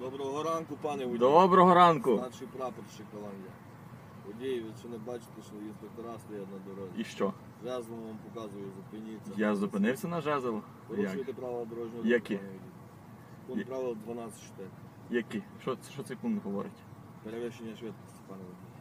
Доброго ранку, пане водій. Доброго ранку. Старший прапорщик Голландія. Водій, ви що не бачите, що інспектора стоять на дорозі. І що? Жезлом вам показую, зупиніться. Я зупинився на жезл? Порушуйте правила дорожнього руху, Які? пане водій. Пункт Я- правил 12.4. Які? Що, що цей пункт говорить? Перевищення швидкості, пане водій.